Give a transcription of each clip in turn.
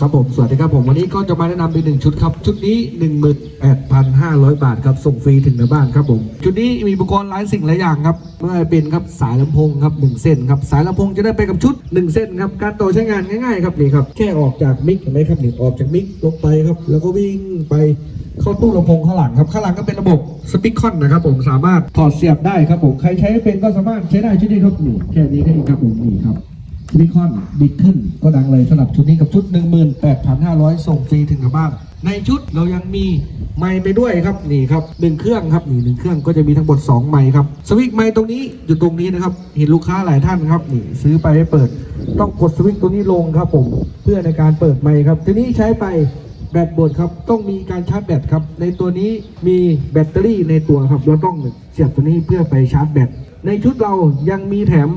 ครับผมสวัสดีครับผมวันนี้ก็จะมาแนะนำเป็นหนึ่งชุดครับ ชุดนี้ 18,500 บาทครับส่งฟรีถึงหน้าบ้านครับผมชุดนี้มีอุปกรณ์หลายสิ่งหลายอย่างครับไม่ว่าจะเป็นครับสายลำโพงครับหนึ่งเส้นครับสายลำโพงจะได้ไปกับชุด1เส้นครับการต่อใช้งานง่ายๆครับนี่ครับแค่ออกจากมิกเห็นไหมครับนี่ออกจากมิกลงไปครับแล้วก็วิ่งไปเข้าตู้ลำโพงข้างหลังครับข้างหลังก็เป็นระบบสปีกคอนนะครับผมสามารถถอดเสียบได้ครับผมใครใช้ไม่เป็นก็สามารถใช้ได้ชุดนี้ครับนี่แค่นี้แค่นี้ครับผมนี่ครับ วิคอนบิดขึ้นก็ดังเลยสำหรับชุดนี้กับชุด 18,500 ส่งฟรีถึงกับบ้าน ในชุดเรายังมีไมค์ไปด้วยครับนี่ครับหนึ่งเครื่องครับนี่หนึ่งเครื่องก็จะมีทั้งหมด2ไมค์ครับสวิตช์ไมค์ตรงนี้อยู่ตรงนี้นะครับเห็นลูกค้าหลายท่านครับนี่ซื้อไปให้เปิด ต้องกดสวิตช์ตัวนี้ลงครับผมเพื่อในการเปิดไมค์ครับ ทีนี้ใช้ไปแบตหมดครับต้องมีการชาร์จแบตครับ ในตัวนี้มีแบตเตอรี่ในตัวครับเราต้องเสียบตัวนี้เพื่อไปชาร์จแบตในชุดเรายังมีแถม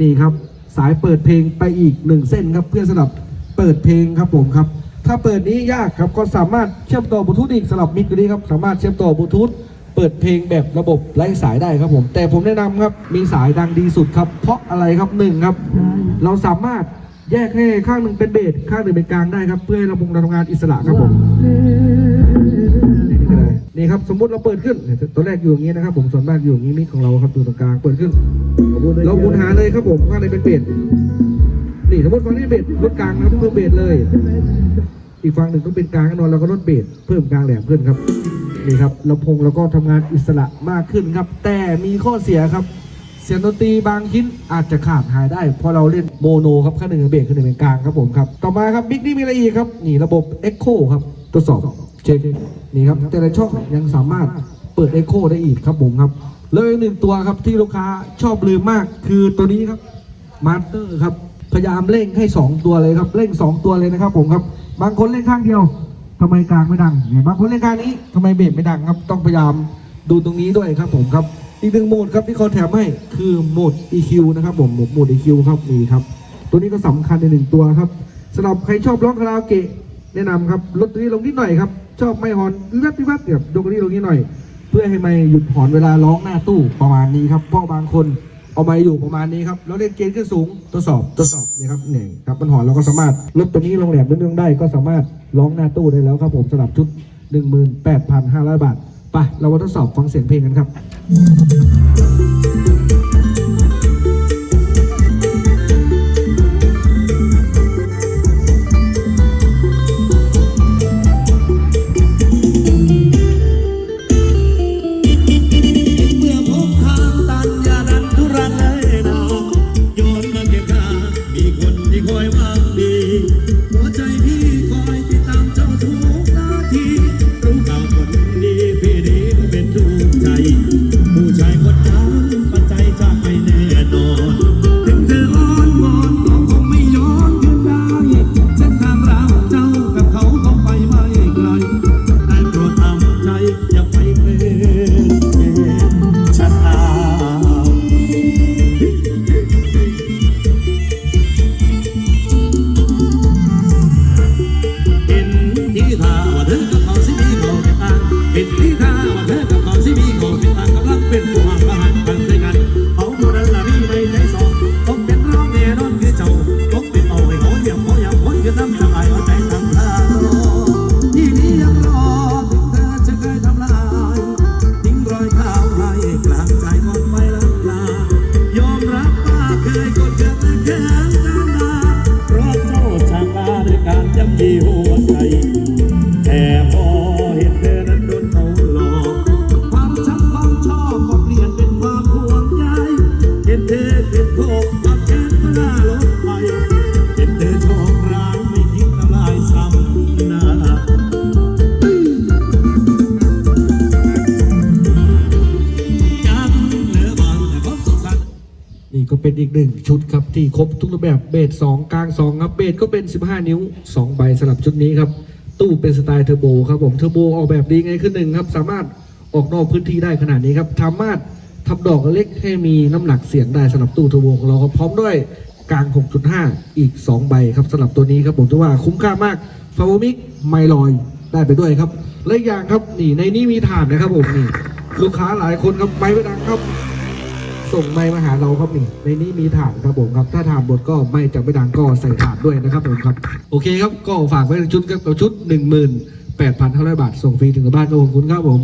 นี่ครับ สายเปิดเพลงไปอีกหนึ่งเส้นครับเพื่อสำหรับเปิดเพลงครับผมครับ ถ้าเปิดนี้ยากครับก็สามารถเชื่อมต่อบลูทูธอีกสำหรับมิกนี้ครับสามารถเชื่อมต่อบลูทูธเปิดเพลงแบบระบบไร้สายได้ครับผม แต่ผมแนะนำครับมีสายดังดีสุดครับ เพราะอะไรครับหนึ่งครับ เราสามารถแยกให้ข้างหนึ่งเป็นเบสข้างหนึ่งเป็นกลางได้ครับ เพื่อให้ระบบเรทำงานอิสระครับผม นี่ครับสมมติเราเปิดขึ้นตัวแรกอยู่อย่างนี้นะครับ ผมส่วนมากอยู่อย่างนี้มิกของเราครับอยู่ตรงกลางเปิดขึ้น เราหมุนหาเลยครับผมข้างในเป็นเบสนี่สมมติฝั่งนี้เบสลดกลางนะครับเพิ่มเบสเลย อีกฝั่งหนึ่งต้องเป็นกลางแน่นอนเราก็ลดเบสเพิ่มกลางแหลมขึ้นครับนี่ครับลำโพงเราก็ทำงานอิสระมากขึ้นครับ แต่มีข้อเสียครับ เสียงดนตรีบางชิ้นอาจจะขาดหายได้เพราะเราเล่นโมโนครับข้างหนึ่งเป็นเบสข้างหนึ่งเป็นกลางครับผมครับต่อมาครับบิ๊กนี่มีอะไรอีกครับนี่ระบบ Echo ครับทดสอบ เช็คนี่ครับแต่ละช่องยังสามารถเปิด Echo ได้อีกครับผมครับ แล้วอีกหนึ่งตัวครับที่ลูกค้าชอบลืมมากคือตัวนี้ครับมาสเตอร์ครับพยายามเร่งให้ 2 ตัวเลยครับเร่ง 2 ตัวเลยนะครับ ผมครับ บางคนเล่นข้างเดียวทำไมกลางไม่ดังเนี่ยบางคนเล่นข้างนี้ทำไมเบสไม่ดังครับ ต้องพยายามดูตรงนี้ด้วยครับ ผมครับอีกหนึ่งโหมดครับที่เขาแถมให้คือโหมด EQ นะครับผมโหมด EQ ครับนี่ครับ ตัวนี้ก็สำคัญในหนึ่งตัวครับสำหรับใครชอบร้องคาราโอเกะแนะนำครับลดตัวนี้ลงนิดหน่อยครับ ชอบไม่ฮอนวิวัดวิวัดแบบยกตัวนี้ลงนิดหน่อย เพื่อให้ไม่หยุดหอนเวลาร้องหน้าตู้ประมาณนี้ครับเพราะบางคนเอาไม้อยู่ประมาณนี้ครับแล้วเล่นเกณฑ์ขึ้นสูงทดสอบทดสอบนี่ครับเนี่ยครับมันหอนเราก็สามารถลดตัวนี้ลงแหลมนิดนึงได้ก็สามารถร้องหน้าตู้ได้แล้วครับ ผมสำหรับชุด 18,500 บาทไปเรามาทดสอบฟังเสียงเพลงกันครับ ก็เป็นอีกหนึ่งชุดครับที่ครบทุกรูปแบบเบส2กลาง2ครับเบสก็เป็น 15 นิ้ว2ใบสำหรับชุดนี้ครับ ตู้เป็นสไตล์เทอร์โบครับผมเทอร์โบออกแบบดีไงขึ้นหนึ่งครับสามารถออกนอกพื้นที่ได้ขนาดนี้ครับสามารถทำดอกเล็กให้มีน้ำหนักเสียงได้สำหรับตู้เทอร์โบของเราครับพร้อมด้วยกลาง 6.5 อีก 2 ใบครับสำหรับตัวนี้ครับผมถือว่าคุ้มค่ามากฟาวมิกไมลอยได้ไปด้วยครับและอย่างครับนี่ในนี้มีฐานนะครับผมนี่ลูกค้าหลายคนครับไม้ไม่ดังครับ ส่งไม้มาหาเราครับนี่ในนี้มีถานครับผมครับ ถ้าถาดบดก็ไม่จะไม่ดังก็ใส่ถานด้วยนะครับผมครับ โอเคครับก็ฝากไว้ในชุดครับกับชุด 18,500 บาทส่งฟรีถึงบ้านก็ขอบคุณครับผม